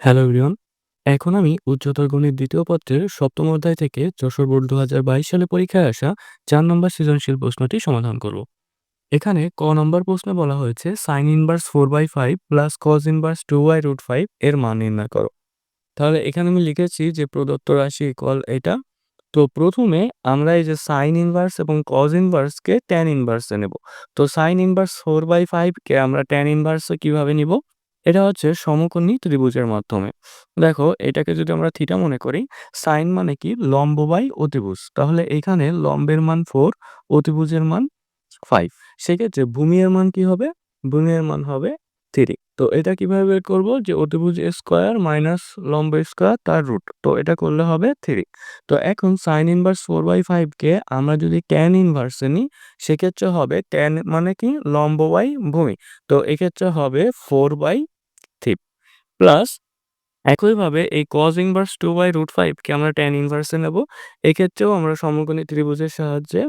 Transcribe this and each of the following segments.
Hello everyone, এখন আমি উচ্চতর গণিত দ্বিতীয় পত্রের সপ্তম অধ্যায় থেকে যশোর বোর্ড দু হাজার বাইশ সালে পরীক্ষায় আসা চার নম্বর সৃজনশীল প্রশ্নটি সমাধান করব। এখানে ক নম্বর প্রশ্নে বলা হয়েছে sine inverse four by five plus cos inverse two by root five এর মান নির্ণয় করো। তাহলে এখানে আমি লিখেছি যে প্রদত্ত রাশি ইকুয়াল এটা। তো প্রথমে আমরা এই যে সাইন ইনভার্স এবং কজ ইনভার্সকে ট্যান ইনভার্সে নেব। তো সাইন ইনভার্স ফোর বাই ফাইভকে আমরা ট্যান ইনভার্সে কীভাবে নিব? এটা হচ্ছে সমকোণী ত্রিভুজের মাধ্যমে। দেখো, এটাকে যদি আমরা থিটা মনে করি সাইন মানে কি? লম্ব বাই অতিভুজ। তাহলে এখানে লম্বের মান ফোর অতিভুজের মান ফাইভ সেক্ষেত্রে ভূমির মান কি হবে? ভূমির মান হবে থ্রি তো এটা কীভাবে বের করব? যে অতিভুজ স্কোয়ার মাইনাস লম্ব স্কোয়ার তার রুট তো এটা করলে হবে থ্রি তো এখন সাইন ইনভার্স ফোর বাই ফাইভকে আমরা যদি ট্যান ইনভার্সে নিই, সেক্ষেত্রে হবে ট্যান মানে কি? লম্ব বাই ভূমি। তো এক্ষেত্রে হবে ফোর বাই প্লাস একইভাবে এই cos inverse two by root ফাইভকে আমরা ট্যান ইনভার্সে নেব। এক্ষেত্রেও আমরা সমকোণী ত্রিভুজের সাহায্যে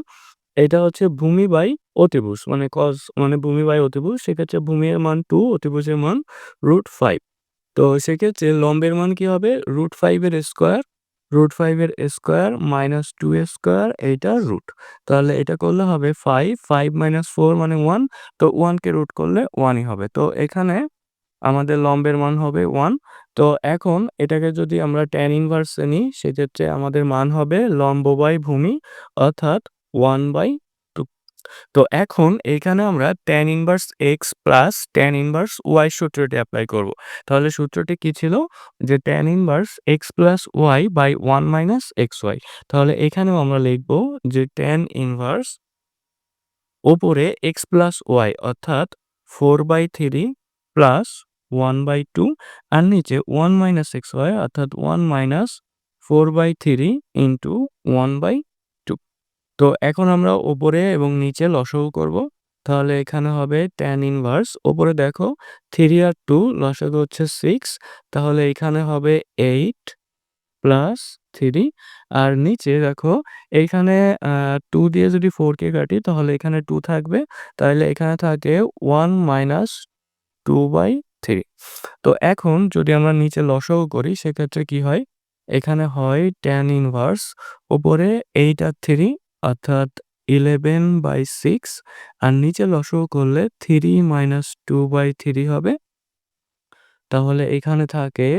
এটা হচ্ছে ভূমি বাই অতিভুজ মানে কজ মানে ভূমি বাই অতিভুজ, সেক্ষেত্রে ভূমির মান টু অতিভুজের মান রুট ফাইভ তো সেক্ষেত্রে লম্বের মান কি হবে? রুট ফাইভের স্কোয়ার রুট ফাইভের স্কোয়ার মাইনাস টু স্কোয়ার এইটা রুট তাহলে এটা করলে হবে ফাইভ ফাইভ মাইনাস ফোর মানে ওয়ান তো ওয়ানকে রুট করলে ওয়ানই হবে। তো এখানে আমাদের লম্বের মান হবে ওয়ান তো এখন এটাকে যদি আমরা ট্যান ইনভার্সে নিই, সেক্ষেত্রে আমাদের মান হবে লম্ব বাই ভূমি, অর্থাৎ ওয়ান বাই টু তো এখন এখানে আমরা tan inverse x plus tan inverse y সূত্রটি অ্যাপ্লাই করব। তাহলে সূত্রটি কি ছিল? যে tan inverse x plus y by one minus x y তাহলে এখানেও আমরা লিখব যে ট্যান ইনভার্স ওপরে এক্স প্লাস ওয়াই অর্থাৎ four by three plus one by two আর নিচে ওয়ান মাইনাস এক্স ওয়াই অর্থাৎ one minus four by three into one by two তো এখন আমরা ওপরে এবং নিচে লসগু করব। তাহলে এখানে হবে ট্যান ইনভার্স ওপরে দেখো থ্রি আর টু লসগু হচ্ছে সিক্স তাহলে এখানে হবে এইট প্লাস থ্রি আর নিচে দেখো এইখানে টু দিয়ে যদি ফোরকে কাটি, তাহলে এখানে টু থাকবে। তাহলে এখানে থাকে one minus two by three. তো এখন যদি আমরা নিচে লসও করি, সেক্ষেত্রে কি হয়? এখানে হয় টেন ইনভার্স ওপরে এইট আর থ্রি, অর্থাৎ ইলেভেন বাই সিক্স আর নিচে লসও করলে three minus two by three হবে। তাহলে এখানে থাকে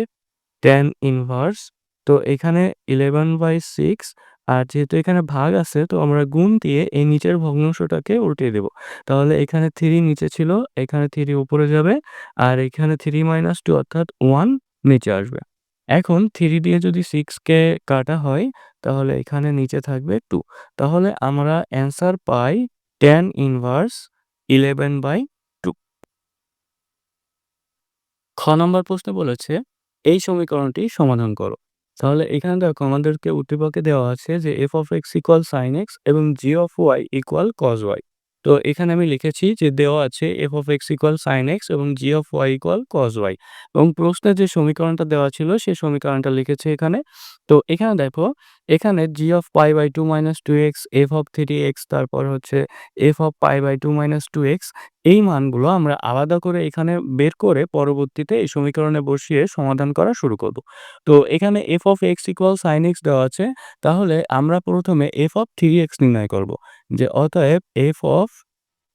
টেন ইনভার্স তো এখানে ইলেভেন বাই সিক্স আর যেহেতু এখানে ভাগ আছে, তো আমরা গুণ দিয়ে এই নিচের ভগ্নাংশটাকে উল্টিয়ে দেব। তাহলে এখানে থ্রি নিচে ছিল, এখানে থ্রি উপরে যাবে আর এখানে থ্রি মাইনাস টু অর্থাৎ ওয়ান নিচে আসবে। এখন থ্রি দিয়ে যদি সিক্সকে কাটা হয়, তাহলে এখানে নিচে থাকবে টু তাহলে আমরা answer pi tan inverse eleven by two খ নম্বর প্রশ্নে বলেছে, এই সমীকরণটি সমাধান করো। তাহলে এখানে দেখো আমাদেরকে উদ্দীপকে দেওয়া আছে যে f of x equal sine x এবং g of y equal cos y তো এখানে আমি লিখেছি যে দেওয়া আছে f of x equal sine x এবং g of y equal cos y এবং প্রশ্নে যে সমীকরণটা দেওয়া ছিল সেই সমীকরণটা লিখেছে এখানে। তো এখানে দেখো, এখানে g of pi by two minus two x f of three x তারপর হচ্ছে f of pi by two minus two x এই মানগুলো আমরা আলাদা করে এখানে বের করে পরবর্তীতে এই সমীকরণে বসিয়ে সমাধান করা শুরু করব। তো এখানে f of x equal sine x দেওয়া আছে, তাহলে আমরা প্রথমে এফ অফ থ্রি এক্স নির্ণয় করব, যে অতএব এফ অফ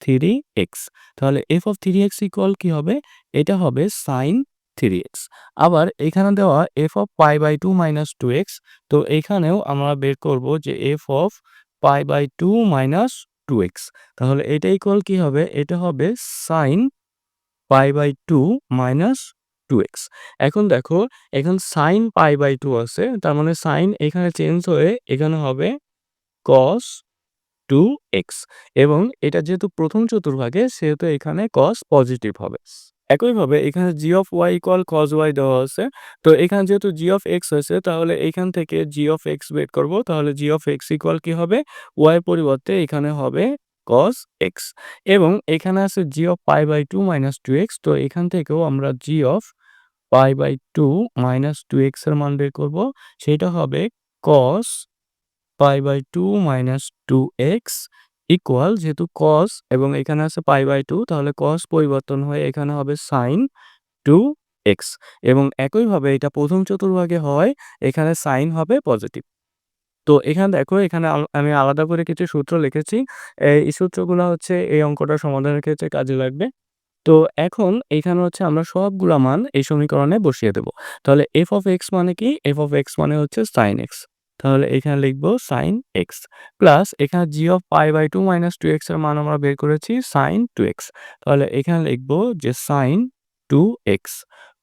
থ্রি এক্স তাহলে f of three x equal কী হবে? এটা হবে সাইন থ্রি এক্স আবার এখানে দেওয়া f of pi by two minus two x তো এখানেও আমরা বের করব যে f of pi by two minus two x তাহলে এটা ইকুয়াল কি হবে? এটা হবে sine pi by two minus two x এখন দেখো, এখন সাইন পাই বাই টু আছে, তার মানে সাইন এখানে চেঞ্জ হয়ে এখানে হবে কস টু এক্স এবং এটা যেহেতু প্রথম চতুর্ভাগে, সেহেতু এখানে কস পজিটিভ হবে। একইভাবে এখানে g of y equal cos y দেওয়া আছে। তো এখানে যেহেতু জি অফ এক্স আছে তাহলে এখান থেকে জি অফ এক্স বের করব। তাহলে জি অফ এক্স ইকুয়াল কি হবে? ওয়াই পরিবর্তে এখানে হবে কস এক্স এবং এখানে আছে g of pi by two minus two x তো এখান থেকেও আমরা g of pi by two minus two এক্সের মান বের করব। সেটা হবে cos pi by two minus two x equal যেহেতু কস এবং এখানে আছে পাই বাই টু তাহলে কস পরিবর্তন হয়ে এখানে হবে সাইন টু এক্স এবং একইভাবে এটা প্রথম চতুর্ভাগে হয়, এখানে সাইন হবে পজিটিভ তো এখানে দেখো, এখানে আমি আলাদা করে কিছু সূত্র লিখেছি, এই সূত্রগুলো হচ্ছে এই অঙ্কটা সমাধানের ক্ষেত্রে কাজে লাগবে। তো এখন এখানে হচ্ছে আমরা সবগুলা মান এই সমীকরণে বসিয়ে দেব। তাহলে এফ অফ এক্স মানে কি? এফ অফ এক্স মানে হচ্ছে সাইন এক্স তাহলে এখানে লিখব সাইন এক্স প্লাস এখানে g of pi by two minus two এক্সের মান আমরা বের করেছি সাইন টু এক্স তাহলে এখানে লিখব যে সাইন টু এক্স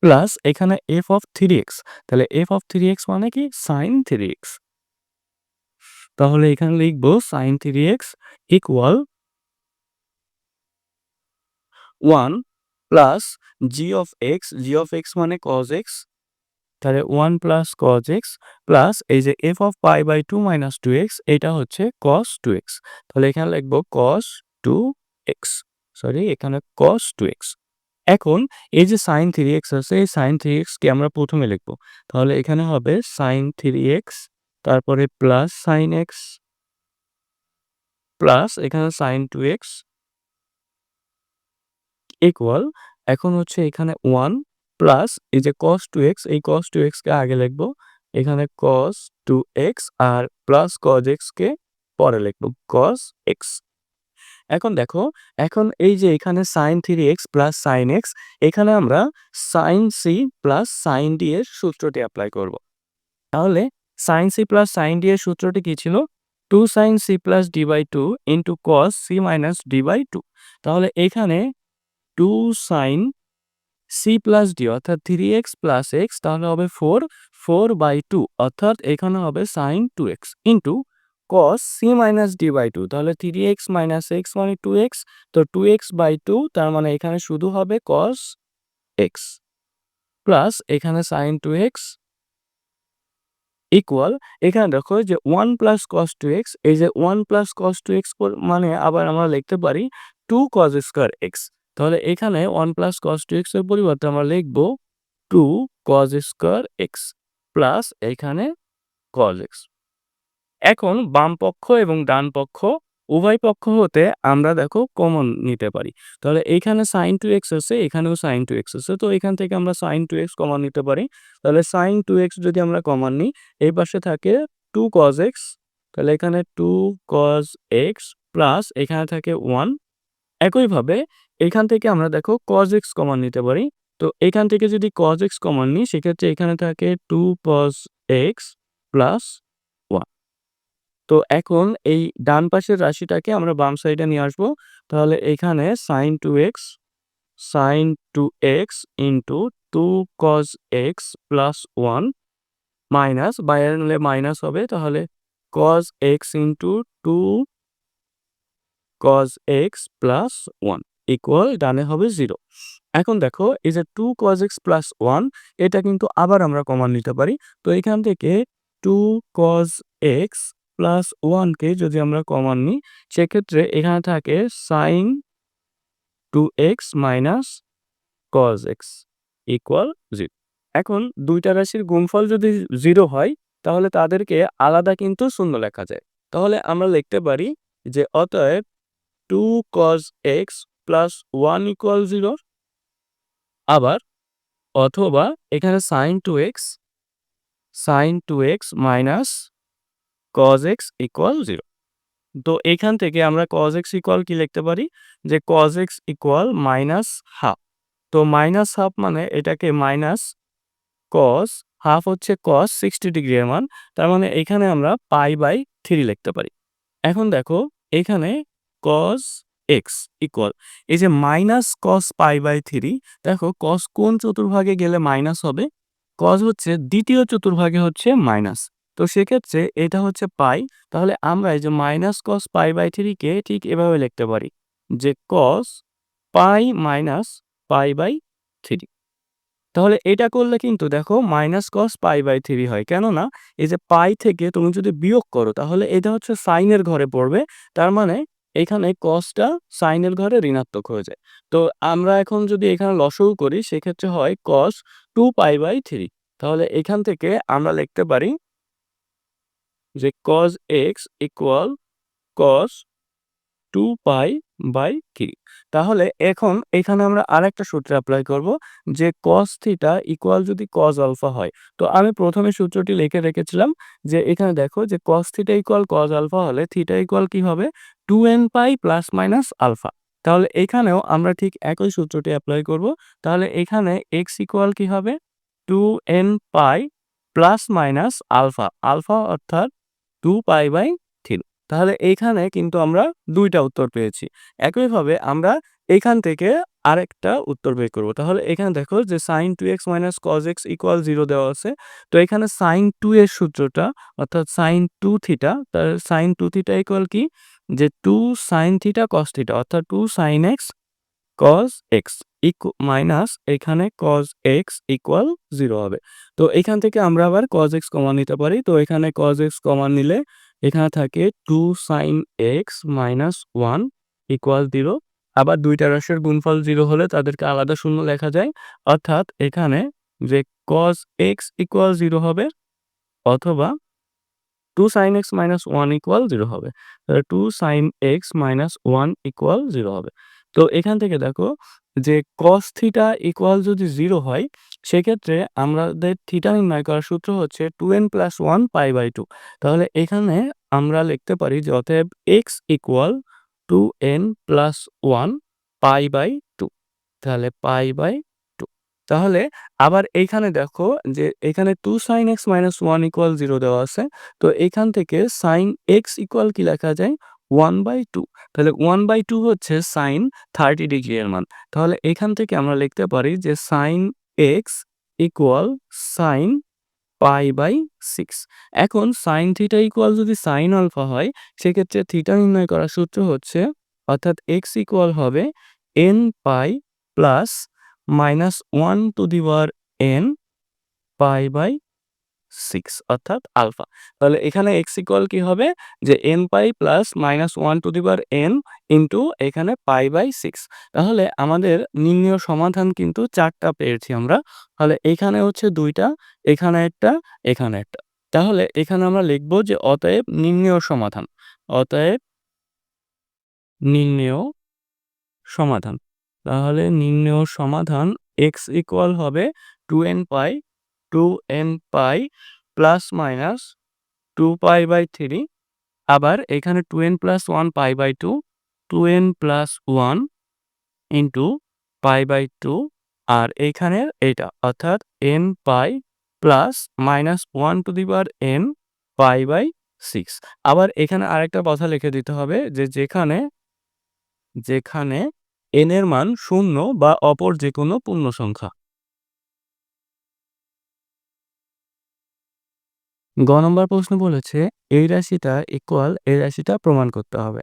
প্লাস এখানে এফ অফ থ্রি এক্স তাহলে এফ অফ থ্রি এক্স মানে কি? সাইন থ্রি এক্স তাহলে এখানে লিখব sine three x equal one plus g of x g of x মানে কজ এক্স তাহলে one plus cos x plus এই যে f of pi by two minus two x এটা হচ্ছে কস টু এক্স তাহলে এখানে লিখব কস টু এক্স সরি এখানে কস টু এক্স এখন এই যে সাইন থ্রি এক্স আছে, এই সাইন থ্রি এক্সকে আমরা প্রথমে লিখব। তাহলে এখানে হবে সাইন থ্রি এক্স তারপরে প্লাস সাইন এক্স প্লাস এখানে সাইন টু এক্স ইকুয়াল এখন হচ্ছে এখানে ওয়ান প্লাস এই যে কস টু এক্স এই কস টু এক্সকে আগে লিখব। এখানে কস টু এক্স আর প্লাস কজ এক্সকে পরে লিখব কস এক্স এখন দেখো, এখন এই যে এখানে sine three x plus sine x এখানে আমরা sine C plus sine D এর সূত্রটি অ্যাপ্লাই করব। তাহলে sine C plus sine D এর সূত্রটি কি ছিল? Two sine C plus D by two into cos C minus D by two তাহলে এখানে two sine C plus D অর্থাৎ থ্রি এক্স প্লাস এক্স তাহলে হবে ফোর ফোর বাই টু অর্থাৎ এখানে হবে sine two x into cos C minus D by two তাহলে three x minus x মানে টু এক্স তো টু এক্স বাই টু তার মানে এখানে শুধু হবে কস এক্স প্লাস এখানে সাইন টু এক্স ইকুয়াল এখানে দেখো যে one plus cos two x এই যে one plus cos two x মানে আবার আমরা লিখতে পারি টু কস স্কোয়ার এক্স তাহলে এখানে ওয়ান প্লাস কস টু এক্সের পরিবর্তে আমরা লিখব two cos square x plus এখানে কজ এক্স এখন বাম পক্ষ এবং ডান পক্ষ, উভয় পক্ষ হতে আমরা দেখো কমন নিতে পারি। তাহলে এইখানে সাইন টু এক্স আছে, এখানেও সাইন টু এক্স আছে, তো এখান থেকে আমরা সাইন টু এক্স কমন নিতে পারি। তাহলে সাইন টু এক্স যদি আমরা কমন নিই, এই পাশে থাকে টু কজ এক্স তাহলে এখানে টু কজ এক্স প্লাস এখানে থাকে ওয়ান একইভাবে এখান থেকে আমরা দেখো কজ এক্স কমন নিতে পারি। তো এখান থেকে যদি কজ এক্স কমন নিই, সেক্ষেত্রে এখানে থাকে two cos x plus one তো এখন এই ডান পাশের রাশিটাকে আমরা বাম সাইডে নিয়ে আসব। তাহলে এখানে sine two x sine two x into two cos x plus one minus বাইরে নিলে মাইনাস হবে, তাহলে cos x into two cos x plus one equal ডানে হবে জিরো এখন দেখো, এই যে two cos x plus one এটা কিন্তু আবার আমরা কমান নিতে পারি। তো এখান থেকে টু কজ এক্স প্লাস ওয়ানকে যদি আমরা কমান নিই, সেক্ষেত্রে এখানে থাকে sine two x minus cos x equal zero এখন দুইটা রাশির গুণফল যদি জিরো হয়, তাহলে তাদেরকে আলাদা কিন্তু শূন্য লেখা যায়। তাহলে আমরা লিখতে পারি যে অতএব two cos x plus one equal zero আবার অথবা এখানে sine two x sine two x minus cos x equal zero তো এখান থেকে আমরা কজ এক্স ইকুয়াল কি লিখতে পারি? যে cos x equal minus half তো মাইনাস হাফ মানে এটাকে মাইনাস কস হাফ হচ্ছে কস সিক্সটি ডিগ্রি এর মান। তার মানে এখানে আমরা পাই বাই থ্রি লিখতে পারি। এখন দেখো, এখানে কস এক্স ইকুয়াল এই যে minus cos pi by three দেখো কস কোন চতুর্ভাগে গেলে মাইনাস হবে? কস হচ্ছে দ্বিতীয় চতুর্ভাগে হচ্ছে মাইনাস তো সেক্ষেত্রে এটা হচ্ছে পাই তাহলে আমরা এই যে মাইনাস কস পাই বাই থ্রিকে ঠিক এভাবে লিখতে পারি যে cos pi minus pi by three তাহলে এটা করলে কিন্তু দেখো minus cos pi by three হয়, কেননা এই যে পাই থেকে তুমি যদি বিয়োগ করো, তাহলে এটা হচ্ছে সাইনের ঘরে পড়বে, তার মানে এখানে কসটা সাইনের ঘরে ঋণাত্মক হয়ে যায়। তো আমরা এখন যদি এখানে লসও করি, সেক্ষেত্রে হয় cos two pi by three তাহলে এখান থেকে আমরা লিখতে পারি যে cos x equal cos two pi by three তাহলে এখন এখানে আমরা আরেকটা সূত্র অ্যাপ্লাই করব যে কস থিটা ইকুয়াল যদি কজ আলফা হয়। তো আমি প্রথমে সূত্রটি লিখে রেখেছিলাম যে এখানে দেখো যে cos theta equal cos alpha হলে থিটা ইকুয়াল কি হবে? Two n pi plus minus alpha. তাহলে এখানেও আমরা ঠিক একই সূত্রটি অ্যাপ্লাই করব। তাহলে এখানে এক্স ইকুয়াল কী হবে? Two n pi plus minus alpha. Alpha অর্থাৎ টু পাই বাই থ্রি তাহলে এইখানে কিন্তু আমরা দুইটা উত্তর পেয়েছি। একইভাবে আমরা এখান থেকে আরেকটা উত্তর বের করব। তাহলে এখানে দেখো যে sine two x minus cos x equal zero দেওয়া আছে। তো এখানে সাইন টু এর সূত্রটা, অর্থাৎ সাইন টু থিটা তার সাইন টু থিটা ইকুয়াল কি? যে two sine theta cos theta অর্থাৎ two sine x cos x equal minus এখানে কজ এক্স ইকুয়াল জিরো হবে। তো এখান থেকে আমরা আবার কজ এক্স কমান নিতে পারি। তো এখানে কজ এক্স কমান নিলে এখানে থাকে two sine x minus one equal zero আবার দুইটা রাশির গুণফল জিরো হলে তাদেরকে আলাদা শূন্য লেখা যায়। অর্থাৎ এখানে যে কজ এক্স ইকুয়াল জিরো হবে, অথবা two sine x minus one equal zero হবে। তাহলে two sine x minus one equal zero হবে। তো এখান থেকে দেখো যে কস থিটা ইকুয়াল যদি জিরো হয়, সেক্ষেত্রে আমাদের থিটা নির্ণয় করার সূত্র হচ্ছে two n plus one pi by two তাহলে এখানে আমরা লিখতে পারি যে অতএব x equal two n plus one pi by two তাহলে পাই বাই তাহলে আবার এইখানে দেখো যে এখানে two sine x minus one equal zero দেওয়া আছে। তো এখান থেকে সাইন এক্স ইকুয়াল কি লেখা যায়? ওয়ান বাই টু তাহলে ওয়ান বাই টু হচ্ছে সাইন থার্টি ডিগ্রি এর মান। তাহলে এখান থেকে আমরা লিখতে পারি যে sine x equal sine pi by six এখন সাইন থিটা ইকুয়াল যদি সাইন আলফা হয়, সেক্ষেত্রে থিটা নির্ণয় করার সূত্র হচ্ছে অর্থাৎ এক্স ইকুয়াল হবে n pi plus minus one to the power n pi by six অর্থাৎ আলফা তাহলে এখানে এক্স ইকুয়াল কি হবে? যে n pi plus minus one to the power n into এখানে পাই বাই সিক্স তাহলে আমাদের নির্ণয় সমাধান কিন্তু চারটা পেয়েছি আমরা। তাহলে এখানে হচ্ছে দুইটা, এখানে একটা এখানে একটা। তাহলে এখানে আমরা লিখব যে অতএব নির্ণয় সমাধান। অতএব নির্ণয় সমাধান। তাহলে নির্ণয় সমাধান এক্স ইকুয়াল হবে two n pi two n pi plus minus two pi by three আবার এখানে two n plus one pi by two two n plus one into pi by two আর এইখানে এটা, অর্থাৎ n pi plus minus one to the power n pi by six আবার এখানে আরেকটা কথা লিখে দিতে হবে যে যেখানে যেখানে এন এর মান শূন্য বা অপর যে কোনো পূর্ণ সংখ্যা। গ নম্বর প্রশ্ন বলেছে, এই রাশিটা ইকুয়াল এই রাশিটা প্রমাণ করতে হবে।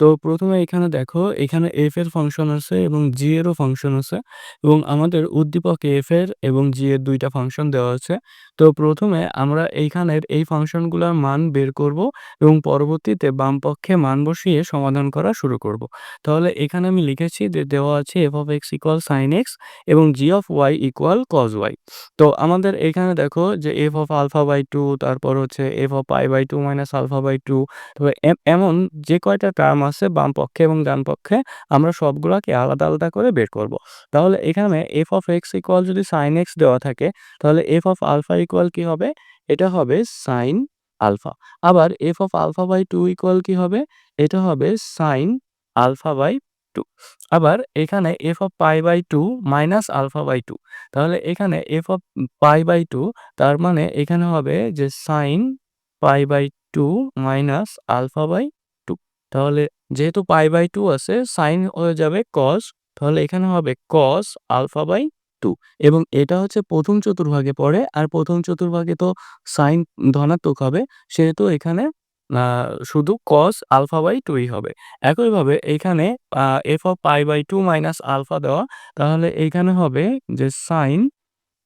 তো প্রথমে এখানে দেখো, এখানে এফ এর ফাংশন আছে এবং জি এরও ফাংশন আছে এবং আমাদের উদ্দীপক এফ এর এবং জি এর দুইটা ফাংশন দেওয়া আছে। তো প্রথমে আমরা এইখানের এই ফাংশনগুলোর মান বের করব এবং পরবর্তীতে বাম পক্ষে মান বসিয়ে সমাধান করা শুরু করব। তাহলে এখানে আমি লিখেছি যে দেওয়া আছে f of x equal sine x এবং g of y equal cos y তো আমাদের এখানে দেখো যে f of alpha by two তারপর হচ্ছে f of pi by two minus alpha by two এমন যে কয়টা টার্ম আছে বাম পক্ষে এবং ডান পক্ষে, আমরা সবগুলোকে আলাদা আলাদা করে বের করব। তাহলে এখানে এফ অফ এক্স ইকুয়াল যদি সাইন এক্স দেওয়া থাকে, তাহলে এফ অফ আলফা ইকুয়াল কি হবে? এটা হবে সাইন আলফা আবার f of alpha by two equal কি হবে? এটা হবে সাইন আলফা বাই টু আবার এখানে f of pi by two minus alpha by two তাহলে এখানে f of pi by two তার মানে এখানে হবে যে sine pi by two minus alpha by two তাহলে যেহেতু পাই বাই টু আছে, সাইন হয়ে যাবে কস তাহলে এখানে হবে কস আলফা বাই টু। এবং এটা হচ্ছে প্রথম চতুর্ভাগে পড়ে, আর প্রথম চতুর্ভাগে তো সাইন ধনাত্মক হবে, সেহেতু এখানে শুধু কস আলফা বাই টুই হবে। একইভাবে এখানে f of pi by two minus alpha দেওয়া, তাহলে এইখানে হবে যে sine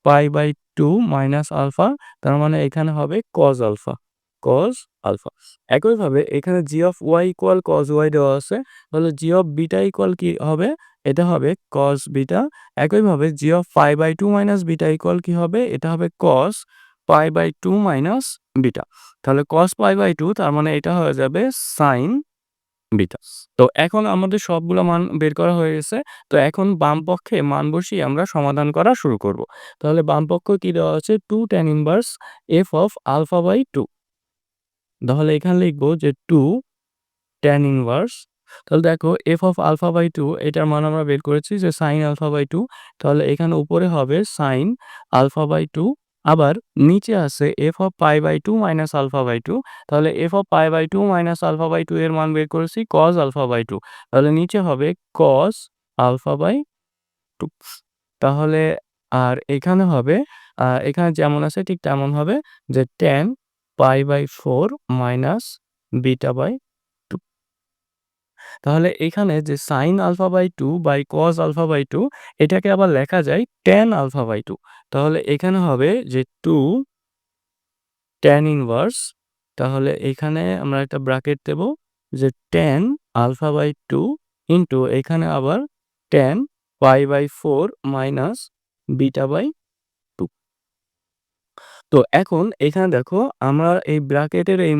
pi by two minus alpha, তার মানে এখানে হবে কজ আলফা। কজ আলফা একইভাবে এখানে g of y equal cos y দেওয়া আছে, তাহলে জি অফ বিটা ইকুয়াল কি হবে এটা হবে কজ বিটা একইভাবে g of pi by two minus beta equal কি হবে এটা হবে cos pi by two minus beta তাহলে কস পাই বাই টু তার মানে এটা হয়ে যাবে সাইন বিটা। তো এখন আমাদের সবগুলো মান বের করা হয়ে গেছে। তো এখন বাম পক্ষে মান বসিয়ে আমরা সমাধান করা শুরু করব। তাহলে বাম পক্ষ কি দেওয়া আছে 2 tan inverse f of alpha by 2 তাহলে এখানে লিখব যে 2 tan ইনভার্স তাহলে দেখো f of alpha by two এটার মান আমরা বের করেছি যে সাইন আলফা বাই টু তাহলে এখানে উপরে হবে সাইন আলফা বাই টু আবার নিচে আছে f of pi by two minus alpha by two তাহলে f of pi by two minus alpha by two এর মান বের করেছি কজ আলফা বাই টু তাহলে নিচে হবে cos alpha by 2 তাহলে আর এখানে হবে এখানে যেমন আছে ঠিক তেমন হবে যে tan pi by 4 minus beta by two. তাহলে এখানে যে sine alpha by two by cos alpha by 2 এটাকে আবার লেখা যায় tan alpha by 2 তাহলে এখানে হবে যে 2 tan ইনভার্স, তাহলে এখানে আমরা একটা ব্র্যাকেট দেব যে tan alpha by 2 ইনটু এখানে আবার tan pi by 4 minus beta by 2 তো এখন এখানে দেখো আমরা এই ব্র্যাকেটের এই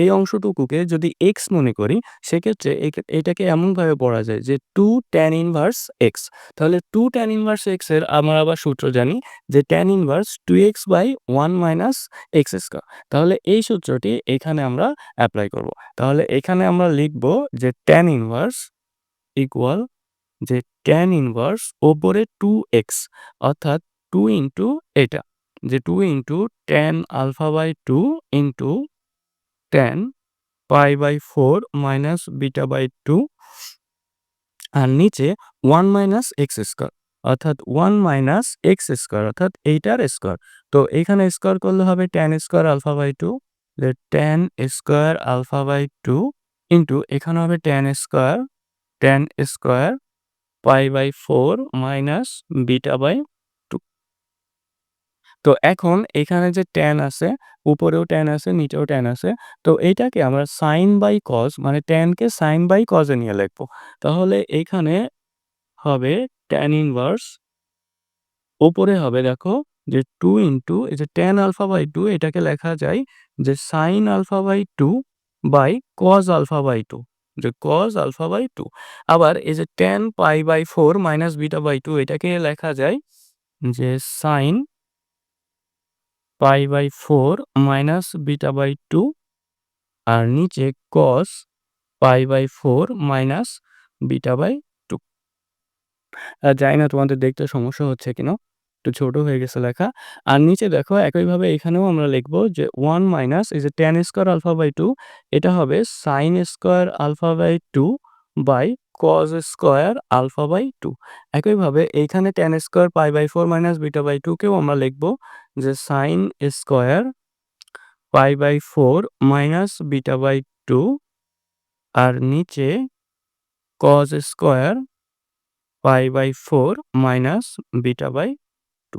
এই অংশটুকুকে যদি এক্স মনে করি, সেক্ষেত্রে এটাকে এমনভাবে পড়া যায় যে 2 tan ইনভার্স এক্স তাহলে 2 tan ইনভার্স x এর আমরা আবার সূত্র জানি যে tan inverse two x by one minus x square তাহলে এই সূত্রটি এখানে আমরা অ্যাপ্লাই করব। তাহলে এখানে আমরা লিখব যে tan ইনভার্স ইকুয়াল যে tan ইনভার্স ওপরে টু এক্স অর্থাৎ 2 ইনটু এটা। যে two into tan alpha by two into tan pi by four minus beta by two আর নিচে ওয়ান মাইনাস এক্স স্কয়ার অর্থাৎ ওয়ান মাইনাস এক্স স্কয়ার অর্থাৎ এইটার square তো এখানে স্কোয়ার করলে হবে tan square alpha by two tan square alpha by 2 into এখানে হবে tan square tan square pi by four minus beta by 2 তো এখন এখানে যে tan আছে, উপরেও tan আছে, নিচেও tan আছে, তো এইটাকে আমরা সাইন বাই কজ মানে tan সাইন বাই এ নিয়ে লিখব। তাহলে এখানে হবে tan ইনভার্স উপরে হবে দেখো যে 2 ইনটু এই যে tan আলফা বাই টু এটাকে লেখা যায় যে sine alpha by two by cos alpha by two যে কজ আলফা বাই টু আবার এই যে tan pi by four minus beta by two এটাকে লেখা যায় যে sin pi by 4 minus beta by 2 আর নিচে cos pi by 4 minus beta by 2 আ জানি না তোমাদের দেখতে সমস্যা হচ্ছে কিনা, একটু ছোট হয়ে গেছে লেখা। আর নিচে দেখো একইভাবে এখানেও আমরা লিখব যে 1 মাইনাস এই যে tan স্কয়ার আলফা বাই 2 এটা হবে sin square alpha by 2 by cos square alpha by 2 একইভাবে এইখানে tan square pi by 4 minus beta by 2 কেও আমরা লিখব যে sine square pi by four minus beta by two আর নিচে cos square pi by four minus beta by two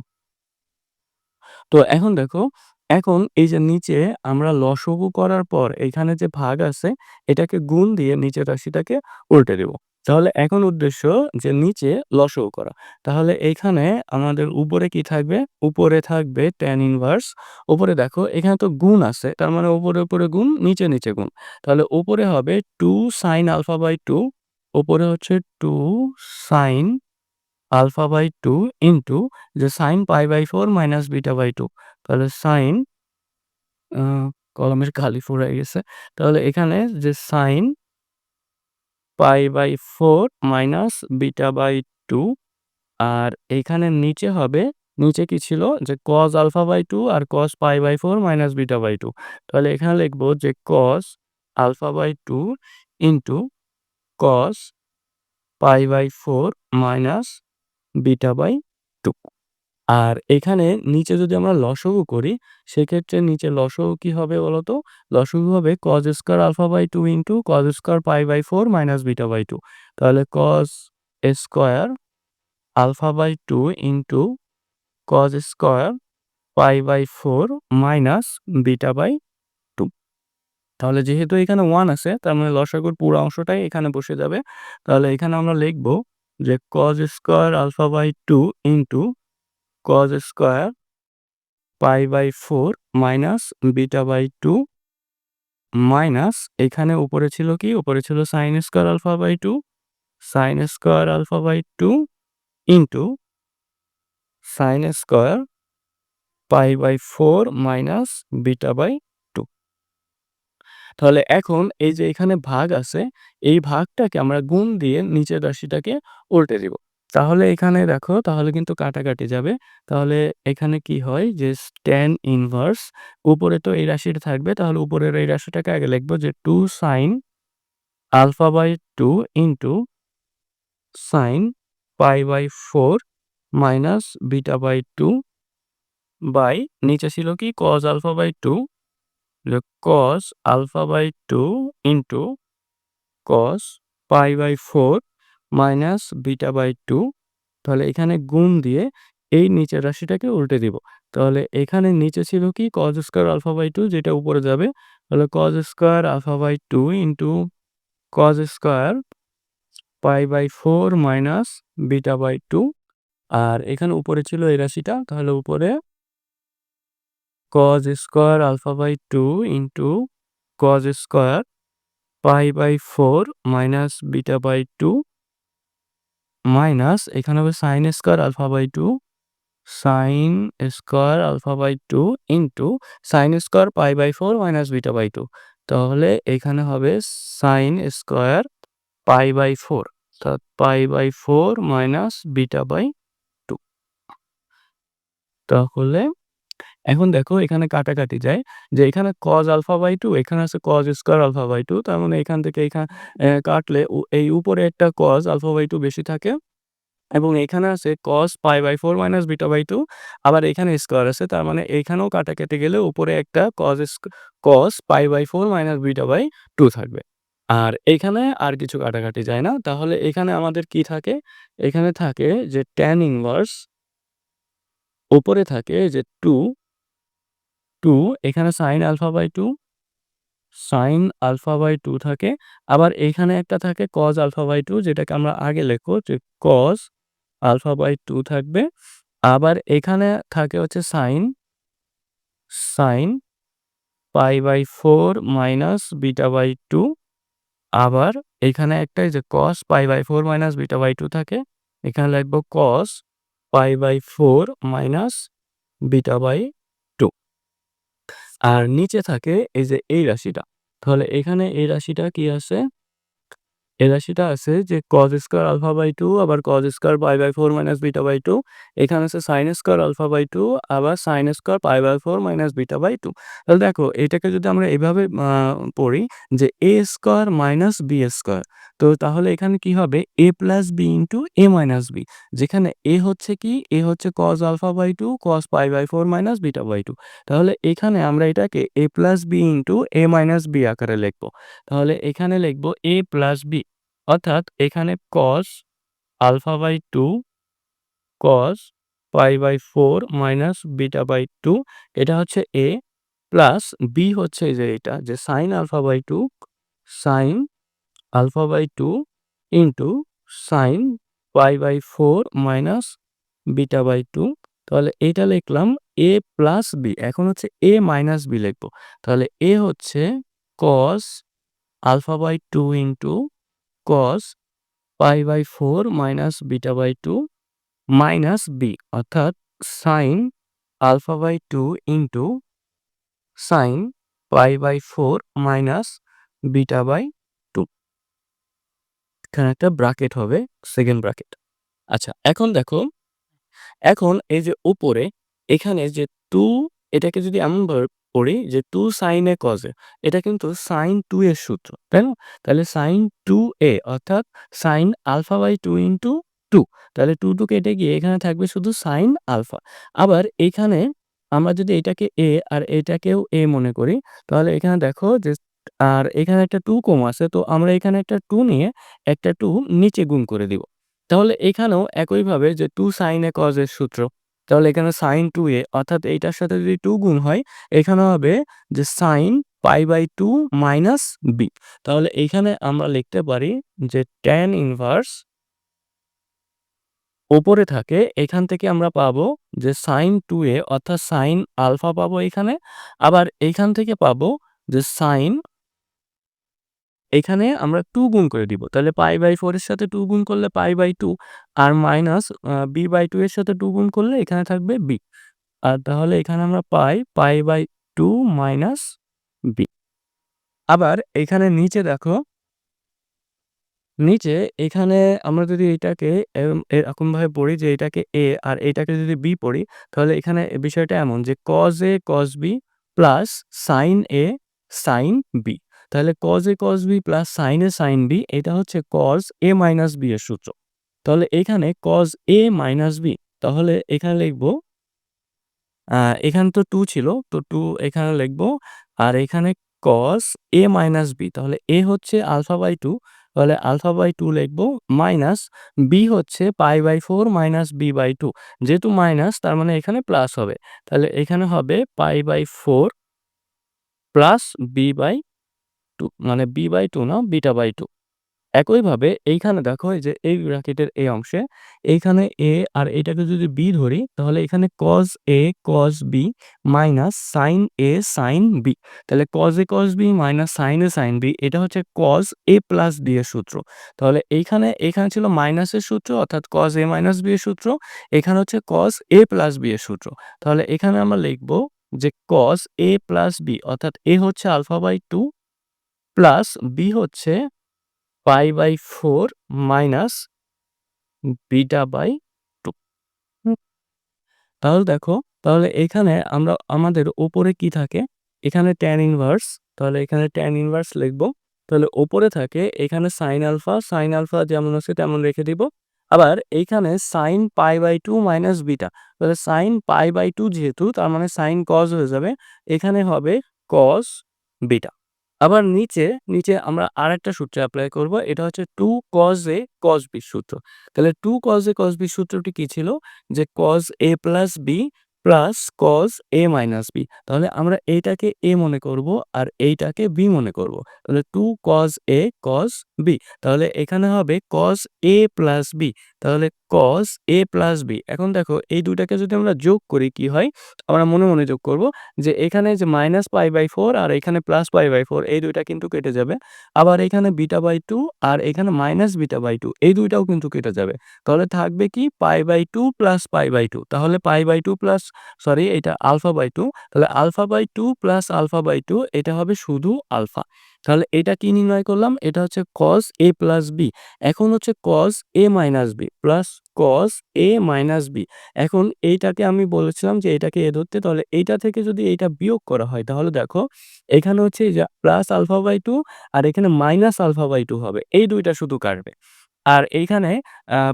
তো এখন দেখো, এখন এই যে নিচে আমরা লসগু করার পর এখানে যে ভাগ আছে, এটাকে গুণ দিয়ে নিচের রাশিটাকে উল্টে দেব। তাহলে এখন উদ্দেশ্য যে নিচে লসও করা। তাহলে এইখানে আমাদের উপরে কি থাকবে? উপরে থাকবে tan ইনভার্স উপরে দেখো, এখানে তো গুণ আছে, তার মানে উপরে উপরে গুণ, নিচে নিচে গুণ। তাহলে উপরে হবে 2 sin আলফা বাই 2 উপরে হচ্ছে 2 sin আলফা বাই 2 ইনটু যে sin pi by 4 minus beta by 2 তাহলে আ কলমের কালি ফুরায় গেছে। তাহলে এখানে যে sin pi by 4 minus beta by 2 আর এইখানে নিচে হবে, নিচে কি ছিল? যে cos আলফা বাই 2 আর cos pi by 4 minus beta by 2 তাহলে এখানে লিখব যে cos alpha by 2 into cos pi by 4 minus beta by 2 আর এখানে নিচে যদি আমরা লসগু করি, সেক্ষেত্রে নিচে লসগু কি হবে বলতো? লসগু হবে cos square alpha by two into cos square pi by four minus beta by two তাহলে cos square alpha by two into cos square pi by four minus beta by two তাহলে যেহেতু এখানে ওয়ান আছে, তার মানে লসাগুর পুরো অংশটাই এখানে বসে যাবে। তাহলে এখানে আমরা লিখব যে cos square alpha by 2 into cos square pi by 4 minus beta by 2 minus এখানে উপরে ছিল কি? উপরে ছিল sine square alpha by two sine square alpha by two into sine square pi by four minus beta by two তাহলে এখন এই যে এখানে ভাগ আছে, এই ভাগটাকে আমরা গুণ দিয়ে নিচের রাশিটাকে উল্টে দিব। তাহলে এখানে দেখো, তাহলে কিন্তু কাটাকাটি যাবে। তাহলে এখানে কি হয় যে স্ট্যান ইনভার্স উপরে তো এই রাশিটা থাকবে, তাহলে উপরের এই রাশিটাকে আগে লিখব যে two sine alpha by two into sine pi by four minus beta by two by নিচে ছিল কি? Cos alpha by two cos alpha by two into cos pi by four minus beta by two, তাহলে এখানে গুণ দিয়ে এই নিচের রাশিটাকে উল্টে দিব। তাহলে এখানে নিচে ছিল কি? Cos square alpha by two যেটা উপরে যাবে। তাহলে cos square alpha by two into cos square pi by four minus beta by two আর এখানে উপরে ছিল এই রাশিটা, তাহলে উপরে cos square alpha by two into cos square pi by four minus beta by two minus, এখানে হবে sine square alpha by two sine square alpha by two into sine square pi by four minus beta by two তাহলে এখানে হবে sine square pi by four অর্থাৎ pi by four minus beta by two তাহলে এখন দেখো এখানে কাটাকাটি যায় যে এখানে কজ আলফা বাই টু এখানে আছে cos square alpha by two তার মানে এখান থেকে এখানে কাটলে এই উপরে একটা কজ আলফা বাই টু বেশি থাকে এবং এখানে আছে cos pi by four minus beta by two আবার এখানে স্কোয়ার আছে, তার মানে এইখানেও কাটা কেটে গেলে উপরে একটা cos cos pi by four minus beta by two থাকবে। আর এখানে আর কিছু কাটাকাটি যায় না, তাহলে এখানে আমাদের কি থাকে? এখানে থাকে যে ট্যান ইনভার্স উপরে থাকে যে টু টু, এখানে sine alpha by two sine alpha by two থাকে। আবার এখানে একটা থাকে কজ আলফা বাই টু যেটাকে আমরা আগে লেখো যে কজ আলফা বাই টু থাকবে। আবার এখানে থাকে হচ্ছে sine sine pi by four minus beta by two আবার এখানে একটাই যে cos pi by four minus beta by two থাকে, এখানে লিখব cos pi by four minus beta by আর নিচে থাকে এই যে এই রাশিটা। তাহলে এখানে এই রাশিটা কি আছে? এই রাশিটা আছে যে cos square alpha by two আবার cos square pi by four minus beta by two এখানে আছে sine square alpha by two আবার sine square pi by four minus beta by two তাহলে দেখো, এটাকে যদি আমরা এভাবে পড়ি যে A square minus B square তো তাহলে এখানে কি হবে? A plus B into A minus B যেখানে এ হচ্ছে কি? এ হচ্ছে cos alpha by two cos pi by four minus beta by two তাহলে এখানে আমরা এটাকে A plus B into A minus B আকারে লিখব। তাহলে এখানে লিখব এ প্লাস বি অর্থাৎ এখানে cos alpha by two cos pi by four minus beta by two এটা হচ্ছে এ প্লাস বি হচ্ছে যে এটা, যে sine alpha by two sine alpha by two into sine pi by four minus beta by two. তাহলে এটা লিখলাম এ plus B, এখন হচ্ছে এ মাইনাস বি লিখব। তাহলে এ হচ্ছে cos alpha by two into cos pi by four minus beta by two minus B, অর্থাৎ sine alpha by two into sine pi by four minus beta by two এখানে একটা bracket হবে second bracket আচ্ছা এখন দেখো, এখন এই যে উপরে, এখানে যে টু এটাকে যদি এমনভাবে পড়ি যে টু সাইন এ কজে এটা কিন্তু সাইন টু এর সূত্র, তাই না? তাহলে সাইন টু এ অর্থাৎ sine alpha by two into two তাহলে টু টু কেটে গিয়ে এখানে থাকবে শুধু সাইন আলফা আবার এখানে আমরা যদি এটাকে এ আর এটাকেও এ মনে করি, তাহলে এখানে দেখো যে আর এখানে একটা টু কম আছে, তো আমরা এখানে একটা টু নিয়ে একটা টু নিচে গুণ করে দিব। তাহলে এখানেও একইভাবে যে টু সাইন এ কজের সূত্র, তাহলে এখানে সাইন টু এ, অর্থাৎ এইটার সাথে যদি টু গুণ হয়, এখানে হবে যে sine pi by two minus B তাহলে এইখানে আমরা লিখতে পারি যে ট্যান ইনভার্স ওপরে থাকে, এখান থেকে আমরা পাবো যে সাইন টু এ, অর্থাৎ সাইন আলফা পাবো এখানে, আবার এইখান থেকে পাবো যে সাইন এখানে আমরা টু গুণ করে দিব। তাহলে পাই বাই ফোর এর সাথে টু গুণ করলে পাই বাই টু আর মাইনাস বি বাই টু এর সাথে টু গুণ করলে এখানে থাকবে বি আর তাহলে এখানে আমরা pi pi by two minus B আবার এখানে নিচে দেখো, নিচে এখানে আমরা যদি এটাকে এরকমভাবে পড়ি যে এটাকে এ আর এটাকে যদি বি পড়ি, তাহলে এখানে বিষয়টা এমন যে cos A cos B plus sine A sine B তাহলে cos A cos B plus sine A sine B এটা হচ্ছে কজ এ মাইনাস বি এর সূত্র। তাহলে এখানে কজ এ মাইনাস বি তাহলে এখানে লিখব এখানে তো টু ছিল, তো টু এখানে লিখব, আর এখানে কস এ মাইনাস বি তাহলে এ হচ্ছে আলফা বাই টু তাহলে আলফা বাই টু লিখব মাইনাস বি হচ্ছে pi by four minus B by two যেহেতু মাইনাস তার মানে এখানে প্লাস হবে। তাহলে এখানে হবে pi by four plus B by two মানে বি বাই টু না? বিটা বাই টু একইভাবে এইখানে দেখো যে এই ব্র্যাকেটের এই অংশে, এইখানে এ আর এটাকে যদি বি ধরি, তাহলে এখানে cos A cos B minus sine A sine B তাহলে cos A cos B minus sine A sine B এটা হচ্ছে কজ এ প্লাস বি এর সূত্র। তাহলে এইখানে এখানে ছিল মাইনাসের সূত্র, অর্থাৎ কজ এ মাইনাস বি এর সূত্র, এখানে হচ্ছে কজ এ প্লাস বি এর সূত্র। তাহলে এখানে আমরা লিখব যে কজ এ প্লাস বি অর্থাৎ এ হচ্ছে alpha by two plus B হচ্ছে pi by four minus beta by two. তাহলে দেখো, তাহলে এখানে আমরা, আমাদের ওপরে কি থাকে? এখানে ট্যান ইনভার্স তাহলে এখানে ট্যান ইনভার্স লিখব। তাহলে ওপরে থাকে, এখানে সাইন আলফা সাইন আলফা যেমন আছে তেমন রেখে দিব। আবার এইখানে sine pi by two minus beta, তাহলে সাইন পাই বাই টু যেহেতু, তার মানে সাইন কজ হয়ে যাবে। এখানে হবে কজ বিটা। আবার নিচে, নিচে আমরা আর একটা সূত্র অ্যাপ্লাই করব। এটা হচ্ছে two cos A cos B সূত্র। তাহলে two cos A cos B সূত্রটি কি ছিল? যে cos A plus B plus cos A minus B তাহলে আমরা এইটাকে এ মনে করব আর এইটাকে বি মনে করব তাহলে two cos A cos B তাহলে এখানে হবে কজ এ প্লাস বি তাহলে কজ এ প্লাস বি এখন দেখো, এই দুইটাকে যদি আমরা যোগ করি, কি হয়? আমরা মনে মনে যোগ করব যে এখানে যে মাইনাস পাই বাই ফোর আর এখানে প্লাস পাই বাই ফোর এই দুইটা কিন্তু কেটে যাবে। আবার এখানে বিটা বাই টু আর এখানে মাইনাস বিটা বাই টু এই দুইটাও কিন্তু কেটে যাবে। তাহলে থাকবে কি? Pi by two plus pi by two তাহলে pi by two plus sorry এটা আলফা বাই টু তাহলে alpha by two plus alpha by two এটা হবে শুধু আলফা তাহলে এটা কি নির্ণয় করলাম? এটা হচ্ছে কস এ প্লাস বি এখন হচ্ছে cos A minus B plus cos A minus B এখন এইটাকে আমি বলেছিলাম যে এটাকে এ ধরতে, তাহলে এইটা থেকে যদি এইটা বিয়োগ করা হয়, তাহলে দেখো এখানে হচ্ছে প্লাস আলফা বাই টু আর এখানে মাইনাস আলফা বাই টু হবে। এই দুইটা শুধু কাটবে। আর এইখানে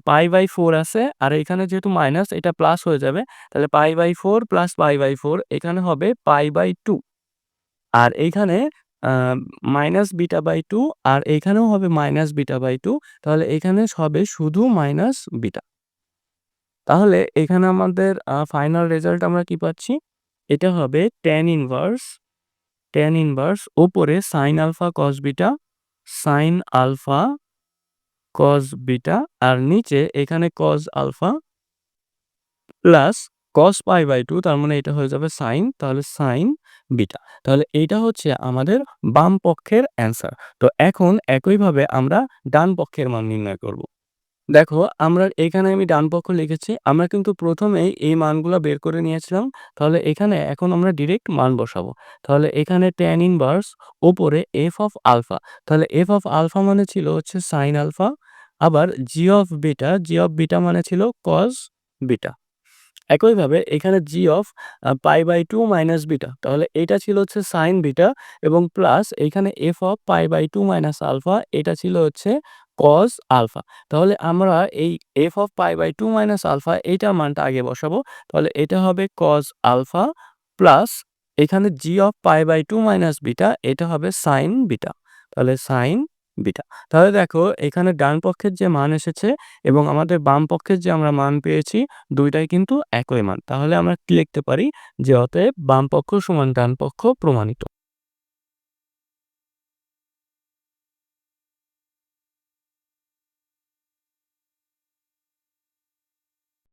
পাই বাই ফোর আছে। আর এখানে যেহেতু মাইনাস এটা প্লাস হয়ে যাবে। তাহলে pi by four plus pi by four এখানে হবে পাই বাই টু আর এইখানে মাইনাস বিটা বাই টু আর এইখানেও হবে মাইনাস বিটা বাই টু তাহলে এখানে হবে শুধু মাইনাস বিটা তাহলে এখানে আমাদের ফাইনাল রেজাল্ট আমরা কি পাচ্ছি? এটা হবে টেন ইনভার্স টেন ইনভার্স ওপরে sine alpha cos beta sine alpha cos beta আর নিচে এখানে cos alpha plus cos pi by two তার মানে এটা হয়ে যাবে সাইন তাহলে সাইন বিটা। তাহলে এইটা হচ্ছে আমাদের বাম পক্ষের অ্যান্সার তো এখন একইভাবে আমরা ডান পক্ষের মান নির্ণয় করব। দেখো, আমরা এখানে আমি ডান পক্ষ লিখেছি, আমরা কিন্তু প্রথমেই এই মানগুলো বের করে নিয়েছিলাম। তাহলে এখানে এখন আমরা ডিরেক্ট মান বসাবো। তাহলে এখানে ট্যান ইনভার্স ওপরে এফ অফ আলফা তাহলে এফ অফ আলফা মানে ছিল হচ্ছে সাইন আলফা আবার g of beta g of beta মানে ছিল কজ বিটা একইভাবে এখানে g of pi by two minus beta তাহলে এটা ছিল হচ্ছে সাইন বিটা এবং প্লাস এখানে f of pi by two minus alpha এটা ছিল হচ্ছে কজ আলফা তাহলে আমরা এই f of pi by two minus alpha এইটার মানটা আগে বসাবো, তাহলে এটা হবে কজ আলফা প্লাস এখানে g of pi by two minus beta এটা হবে সাইন বিটা তাহলে সাইন বিটা। তাহলে দেখো, এখানে ডান পক্ষের যে মান এসেছে এবং আমাদের বাম পক্ষের যে আমরা মান পেয়েছি, দুইটাই কিন্তু একই মান। তাহলে আমরা কি লিখতে পারি? যে অতএব বাম পক্ষ সমান ডান পক্ষ প্রমাণিত।